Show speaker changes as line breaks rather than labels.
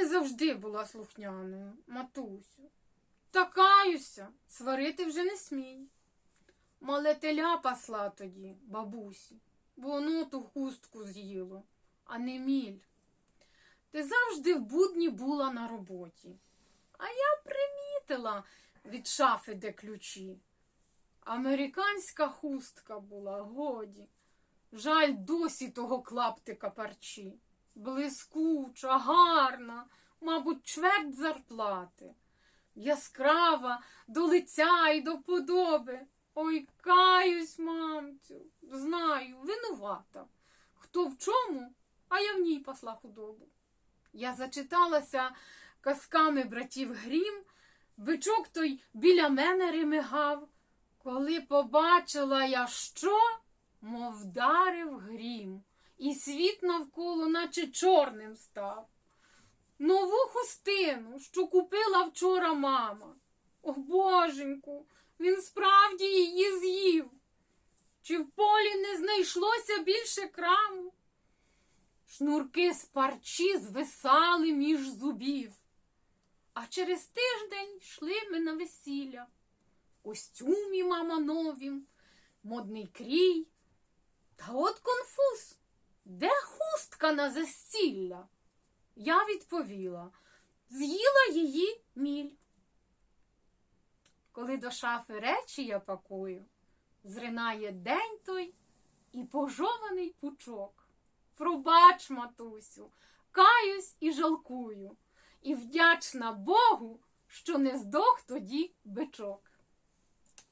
не завжди була слухняною, матусю. Та каюся, сварити вже не смій. Мале теля пасла тоді, бабусі, бо воно ту хустку з'їло, а не міль. Ти завжди в будні була на роботі. А я примітила від шафи, де ключі. Американська хустка була, годі. Жаль досі того клаптика парчі. Блискуча, гарна, мабуть, чверть зарплати. Яскрава до лиця і до подоби. Ой, каюсь, мамцю, знаю, винувата. Хто в чому, а я в ній пасла худобу. Я зачиталася казками братів Грім, бичок той біля мене ремигав. Коли побачила я що, мов вдарив грім, і світ навколо, наче чорним став. Нову хустину, що купила вчора мама. О, боженьку, він справді її з'їв. Чи в полі не знайшлося більше краму? Шнурки з парчі звисали між зубів. А через тиждень йшли ми на весілля. В костюмі мама новім, модний крій. Та от конфуз, хустка на застілля? Я відповіла, з'їла її міль. Коли до шафи речі я пакую, зринає день той і пожований пучок. Пробач, матусю, каюсь і жалкую, і вдячна Богу, що не здох тоді бичок.